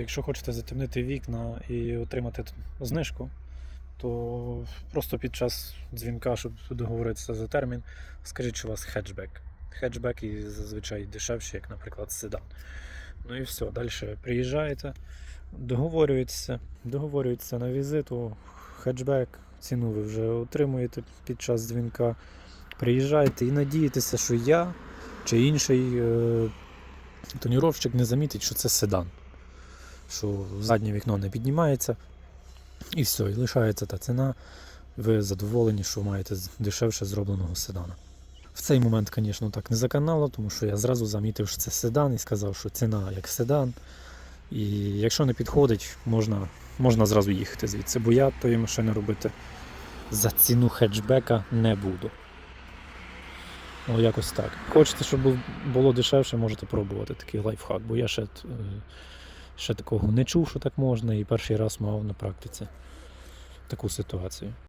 Якщо хочете затемнити вікна і отримати знижку, то просто під час дзвінка, щоб договоритися за термін, скажіть, що у вас хеджбек. Хеджбек і зазвичай дешевший, як, наприклад, седан. Ну і все, далі приїжджаєте, договорюєтеся, договорюєтеся на візиту, хеджбек, ціну ви вже отримуєте під час дзвінка. Приїжджаєте і надієтеся, що я чи інший е, тоніровщик не замітить, що це седан. Що заднє вікно не піднімається. І все, і лишається та ціна. Ви задоволені, що маєте дешевше зробленого седана. В цей момент, звісно, так не заканало, тому що я зразу замітив, що це седан і сказав, що ціна як седан. І якщо не підходить, можна, можна зразу їхати звідси, бо я тої машини робити за ціну хетчбека не буду. О, якось так. Хочете, щоб було дешевше, можете пробувати такий лайфхак, бо я ще, е, ще такого не чув, що так можна, і перший раз мав на практиці таку ситуацію.